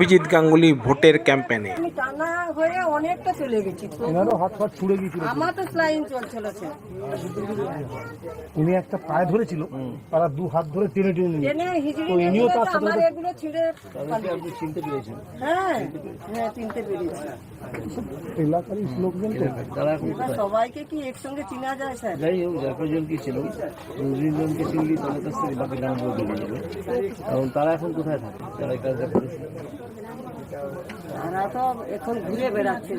অভিজিৎ গাঙ্গুলি ভোটের ক্যাম্পেনে আমি টানা হয়ে অনেকটা চলে গেছি। তো এনারও হাত ফাত ছুড়ে গিয়েছিল। আমার তো স্লাইন চলছিল উনি একটা পায়ে ধরেছিল তারা দু হাত ধরে টেনে টেনে নিয়ে ট্রেনে হিজড়ি নিয়ে তার সাথে আমার এগুলো ছিঁড়ে পালিয়ে- চিনতে পেরেছেন। হ্যাঁ হ্যাঁ চিনতে পেরেছি। এলাকার লোকজন তো। তারা এখন সবাইকে কি একসঙ্গে চিনা যায় স্যার? যাই হোক কি ছিল দুজনকে চিনলি তাদের কাছ থেকে বাকি নামগুলো বেরিয়ে যাবে কারণ তারা এখন কোথায় থাকে? যারা কাজটা করেছে। তারা তো এখন ঘুরে বেড়াচ্ছে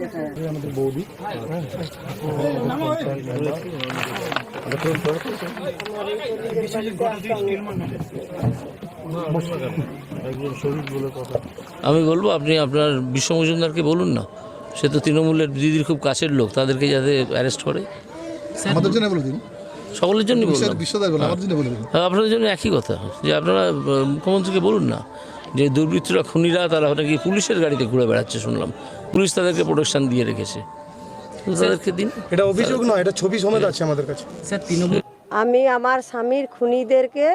আমাদের বৌদি। একজন শহীদ বলে কথা আমি বলব আপনি আপনার বিশ্ব মজুমদারকে বলুন না। সে তো তৃণমূলের দিদির খুব কাছের লোক তাদেরকে যাতে অ্যারেস্ট করে। আমাদের জন্য বলে দিন। সকলের জন্য হ্যাঁ, আপনাদের জন্য একই কথা। যে আপনারা মুখ্যমন্ত্রীকে বলুন না। যে দুর্বৃত্তরা খুনিরা তারা নাকি পুলিশের গাড়িতে ঘুরে বেড়াচ্ছে শুনলাম। পুলিশ তাদেরকে প্রোটেকশন দিয়ে রেখেছে। তাদেরকে দিন। এটা অভিযোগ নয় এটা ছবি সমেত আছে আমাদের কাছে। আমি আমার স্বামীর খুনিদেরকে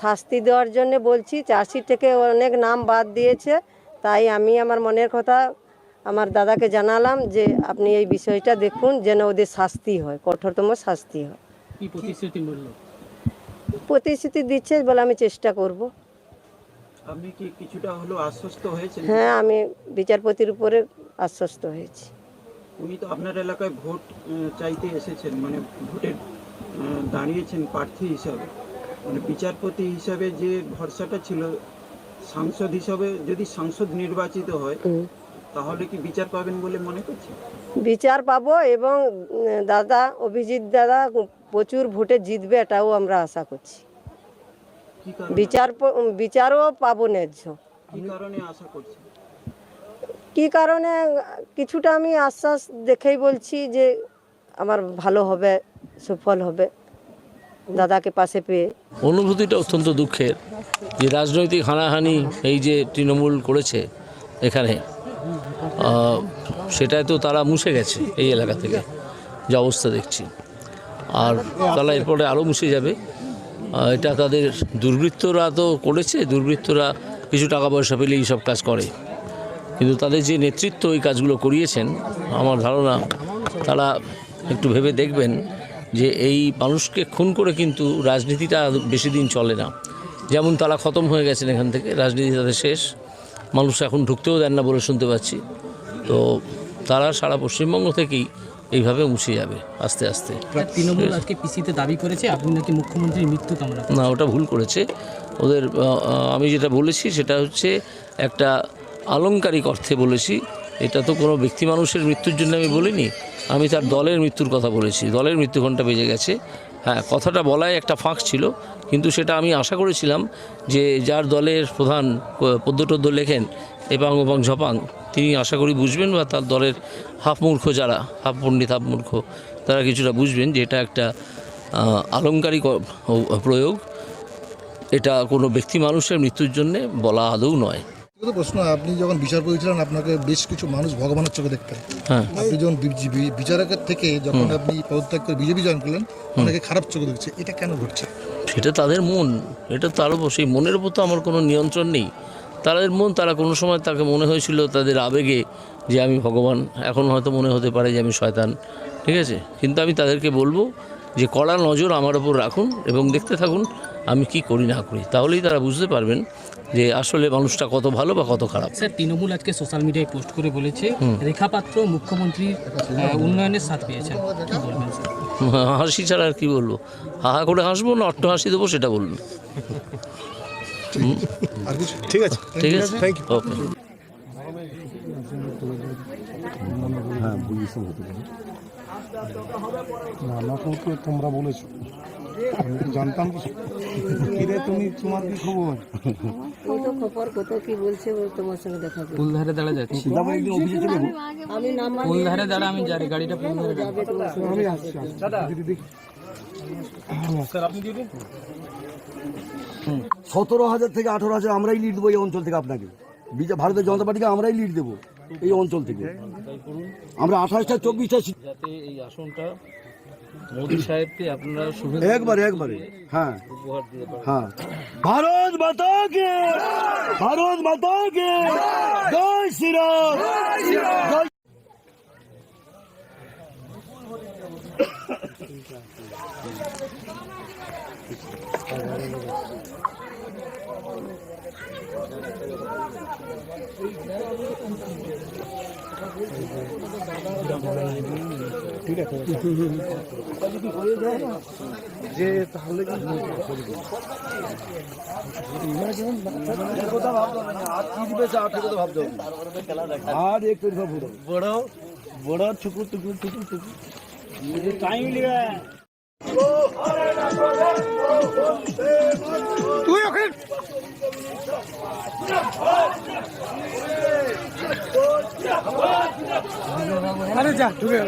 শাস্তি দেওয়ার জন্য বলছি চার্জশিট থেকে অনেক নাম বাদ দিয়েছে তাই আমি আমার মনের কথা আমার দাদাকে জানালাম যে আপনি এই বিষয়টা দেখুন যেন ওদের শাস্তি হয় কঠোরতম শাস্তি হয়। প্রতিশ্রুতি দিচ্ছে বলে আমি চেষ্টা করব। আপনি কি কিছুটা হলেও আশ্বস্ত হয়েছেন? হ্যাঁ আমি বিচারপতির উপরে আশ্বস্ত হয়েছি। উনি তো আপনার এলাকায় ভোট চাইতে এসেছেন মানে ভোটে আহ, দাঁড়িয়েছেন প্রার্থী হিসাবে। মানে বিচারপতি হিসাবে যে ভরসাটা ছিল সাংসদ হিসাবে যদি সাংসদ নির্বাচিত হয় তাহলে কি বিচার পাবেন বলে মনে করছেন? বিচার পাবো এবং দাদা অভিজিৎ দাদা প্রচুর ভোটে জিতবে এটাও আমরা আশা করছি। বিচার বিচারও পাবো ন্যায্য। কি কারণে আশা করছেন? কি কারণে? কিছুটা আমি আশ্বাস দেখেই বলছি যে আমার ভালো হবে সফল হবে দাদাকে পাশে পেয়ে। অনুভূতিটা অত্যন্ত দুঃখের যে রাজনৈতিক হানাহানি এই যে তৃণমূল করেছে এখানে সেটায় তো তারা মুছে গেছে এই এলাকা থেকে যে অবস্থা দেখছি। আর তারা এরপরে আরও মুছে যাবে। এটা তাদের দুর্বৃত্তরা তো করেছে, দুর্বৃত্তরা কিছু টাকা পয়সা পেলে এই সব কাজ করে। কিন্তু তাদের যে নেতৃত্ব এই কাজগুলো করিয়েছেন, আমার ধারণা তারা একটু ভেবে দেখবেন যে এই মানুষকে খুন করে কিন্তু রাজনীতিটা বেশি দিন চলে না। যেমন তারা খতম হয়ে গেছেন এখান থেকে, রাজনীতি তাদের শেষ। মানুষ এখন ঢুকতেও দেন না বলে শুনতে পাচ্ছি। তো তারা সারা পশ্চিমবঙ্গ থেকেই এইভাবে মুছে যাবে আস্তে আস্তে। তৃণমূল আজকে পিসিতে দাবি করেছে আপনি নাকি মুখ্যমন্ত্রীর মৃত্যু কামনা না ওটা ভুল করেছে। ওদের আমি যেটা বলেছি সেটা হচ্ছে একটা আলংকারিক অর্থে বলেছি। এটা তো কোনো ব্যক্তি মানুষের মৃত্যুর জন্য আমি বলিনি। আমি তার দলের মৃত্যুর কথা বলেছি। দলের মৃত্যু ঘণ্টা বেজে গেছে। হ্যাঁ কথাটা বলায় একটা ফাঁক ছিল কিন্তু সেটা আমি আশা করেছিলাম যে যার দলের প্রধান পদ্যটদ্য লেখেন এপাং ওপাং ঝপাং তিনি আশা করি বুঝবেন বা তার দলের হাফ মূর্খ যারা হাফ পণ্ডিত হাফ মূর্খ তারা কিছুটা বুঝবেন যে এটা একটা আহ, আলংকারিক প্রয়োগ। এটা কোনো ব্যক্তি মানুষের মৃত্যুর জন্য বলা আদৌ নয়। প্রশ্ন আপনি যখন বিচারপতি ছিলেন আপনাকে বেশ কিছু মানুষ ভগবানের চোখে দেখতেন। হ্যাঁ। আপনি যখন বিচারকের থেকে যখন আপনি পদত্যাগ করে বিজেপি জয়েন করলেন অনেকে খারাপ চোখে দেখছে। এটা কেন ঘটছে? সেটা তাদের মন এটা তার উপর সেই মনের উপর তো আমার কোনো নিয়ন্ত্রণ নেই। তাদের মন তারা কোনো সময় তাকে মনে হয়েছিল তাদের আবেগে যে আমি ভগবান এখন হয়তো মনে হতে পারে যে আমি শয়তান ঠিক আছে? কিন্তু আমি তাদেরকে বলব যে কড়া নজর আমার ওপর রাখুন এবং দেখতে থাকুন আমি কি করি না করি। তাহলেই তারা বুঝতে পারবেন যে আসলে মানুষটা কত ভালো বা কত খারাপ। স্যার তৃণমূল আজকে সোশ্যাল মিডিয়ায় পোস্ট করে বলেছে রেখা পাত্র মুখ্যমন্ত্রীর উন্নয়নের সাথ পেয়েছেন। হাসি ছাড়া আর কি বলব? হাহা করে হাসবো না অট্ট হাসি দেবো সেটা বলুন। আর কিছু? ঠিক আছে। ঠিক আছে। ওকে না আমাকেও তো তোমরা বলেছ। আমি তো জানতাম কিরে তুমি তোমার কি খবর? কত খবর কত কি বলছে তোমার সঙ্গে দেখা করবে। ফুলধারে দাঁড়া যাচ্ছি। আমি নাম ফুলধারে দাঁড়া আমি যাই গাড়িটা আমি আসছি। দিদি দেখি। সতেরো হাজার থেকে আঠারো হাজার আমরাই লিড দেবো এই অঞ্চল থেকে আপনাকে। বিজে ভারতীয় জনতা পার্টিকে আমরাই লিড দেবো এই অঞ্চল থেকে। আমরা আঠাশটা চব্বিশটা যাতে এই আসনটা মোদী সাহেবকে আপনারা একবারে একবারে। হ্যাঁ। হ্যাঁ। ভারত মাতা কে ভারত মাতা কে জয় শ্রীরাম। জয় কথা ভাবতে হবে আর কি আর তো ভাবতে হবে আর এক তরফা বড় বড় টুকু টুকু টুকু টুকু টাইম লিবে তুই ওখানে আরে যা ঢুকে।